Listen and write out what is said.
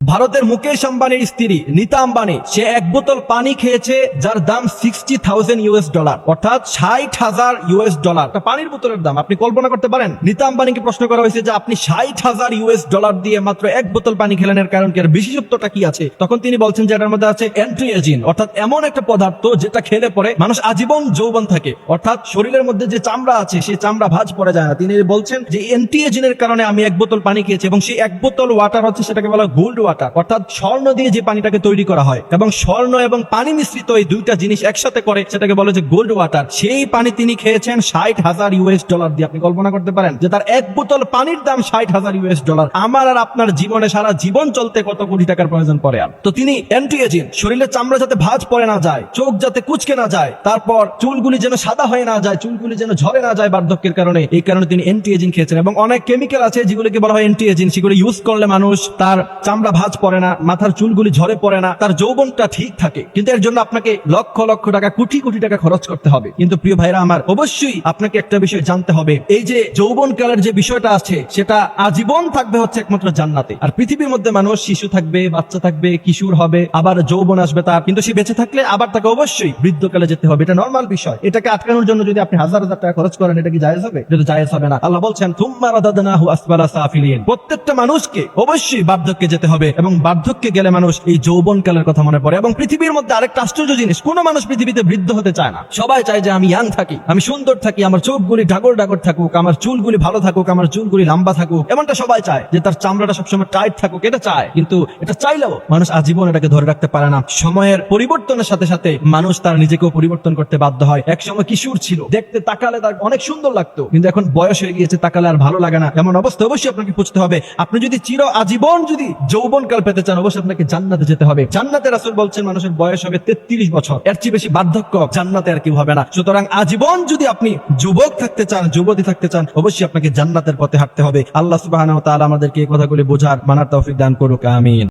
ভারতের মুকেশ আম্বানির স্ত্রী নীতা আম্বানি, সে এক বোতল পানি খেয়েছে, যার দাম সিক্সটি থাউজেন্ড ইউএস ডলার অর্থাৎ ষাট হাজার ইউএস ডলার পানির বোতলের দাম, আপনি কল্পনা করতে পারেন? নীতা আম্বানিকে প্রশ্ন করা হয়েছে যে আপনি ষাট হাজার ইউএস ডলার দিয়ে মাত্র এক বোতল পানি খেলেন, এর কারণ কি? এর বিশেষত্বটা কি আছে? তখন তিনি বলছেন যে এটার মধ্যে আছে অ্যান্ট্রিয়েজিন অর্থাৎ এমন একটা পদার্থ যেটা খেলে পরে মানুষ আজীবন যৌবন থাকে। অর্থাৎ শরীরের মধ্যে যে চামড়া আছে, সেই চামড়া ভাঁজ পড়ে যায় না। তিনি বলছেন যে অ্যান্টিএজিনের কারণে আমি এক বোতল পানি খেয়েছি এবং সেই এক বোতল ওয়াটার হচ্ছে সেটাকে বলা গোল্ড ওয়াটার অর্থাৎ স্বর্ণ দিয়ে যে পানিটাকে তৈরি করা হয় এবং স্বর্ণ এবং পানি মিশ্রিত এই দুইটা জিনিস একসাথে করে সেটাকে বলে যে গোল্ড ওয়াটার। সেই পানি তিনি খেয়েছেন ষাট হাজার ইউএস ডলার দিয়ে। আপনি কল্পনা করতে পারেন যে তার এক বোতল পানির দাম ষাট হাজার ইউএস ডলার। আমার আর আপনার জীবনে সারা জীবন চলতে কত কোটি টাকার প্রয়োজন পড়ে আর। তো তিনি অ্যান্টিএজিন শরীরের চামড়া যাতে ভাঁজ পড়ে না যায়, চোখ যাতে কুচকে না যায়, তারপর চুলগুলি যেন সাদা হয়ে না যায়, চুলগুলি যেন ঝরে না যায় বার্ধক্যের কারণে, এই কারণে তিনি অ্যান্টি এজিং খেয়েছেন এবং অনেক কেমিক্যাল আছে যেগুলোকে বলা হয় অ্যান্টি এজিং সেগুলো ইউজ করলে মানুষ তার চামড়া ভাঁজ পড়ে না, মাথার চুলগুলি ঝরে পড়ে না, তার যৌবনটা ঠিক থাকে। কিন্তু এর জন্য আপনাকে লক্ষ লক্ষ টাকা, কোটি কোটি টাকা খরচ করতে হবে। কিন্তু প্রিয় ভাইরা আমার, অবশ্যই আপনাকে একটা বিষয় জানতে হবে। এই যে যৌবন কালের যে বিষয়টা আছে, সেটা আজীবন থাকবে হচ্ছে একমাত্র জান্নাতে। আর পৃথিবীর মধ্যে মানুষ শিশু থাকবে, বাচ্চা থাকবে, কিশোর হবে, আবার যৌবন আসবে তার। কিন্তু সে বেঁচে থাকলে আবার তাকে অবশ্যই বৃদ্ধকালে যেতে হবে। এটা নর্মাল বিষয়। এটাকে আটকানোর জন্য যদি আপনি হাজার হাজার টাকা খরচ করেন, এটা কি জায়েজ হবে? তো জায়েজ হবে না। আল্লাহ বলছেন তুম্মা রাদাদনাহু আসফালা সাফিলিন। প্রত্যেকটা মানুষকে অবশ্যই বার্ধক্যে যেতে হবে। এবং বার্ধক্যে গেলে মানুষ এই যৌবন কালের কথা মনে পড়ে এবং পৃথিবীর মধ্যে আরেকটা আশ্চর্য জিনিস, কোনো মানুষ পৃথিবীতে বৃদ্ধ হতে চায় না। সবাই চায় যে আমি ইয়াং থাকি, আমি সুন্দর থাকি, আমার চোখগুলি ডাগর ডাগর থাকুক, আমার চুলগুলি ভালো থাকুক, আমার চুলগুলি লম্বা থাকুক। এমনটা সবাই চায় যে তার চামড়াটা সবসময় টাইট থাকুক, এটা চায়। কিন্তু এটা চাইলেও মানুষ আজীবন এটাকে ধরে রাখতে পারে না। সময়ের পরিবর্তনের সাথে সাথে মানুষ তার নিজেকেও পরিবর্তন করতে বাধ্য হয়। এক সময় কিশোর ছিল, দেখতে তাকালে তার অনেক সুন্দর লাগতো, কিন্তু এখন বয়স হয়ে গিয়েছে, তাকালে আর ভালো লাগে না। এমন অবস্থা অবশ্যই আপনাকে বুঝতে হবে। আপনি যদি চির আজীবন যদি যৌবন কাল পেতে চান, অবশ্যই আপনাকে জান্নাতে যেতে হবে। জান্নাতে রাসুল বলছেন, মানুষের বয়স হবে তেত্রিশ বছর। এর চেয়ে বেশি বার্ধক্য জান্নাতে আর কেউ হবে না। সুতরাং আজীবন যদি আপনি যুবক থাকতে চান, যুবতী থাকতে চান, অবশ্যই আপনাকে জান্নাতের পথে হাঁটতে হবে। আল্লাহ সুবাহ আমাদেরকে এই কথাগুলি বোঝার মানার তৌফিক দান করুক, আমিন।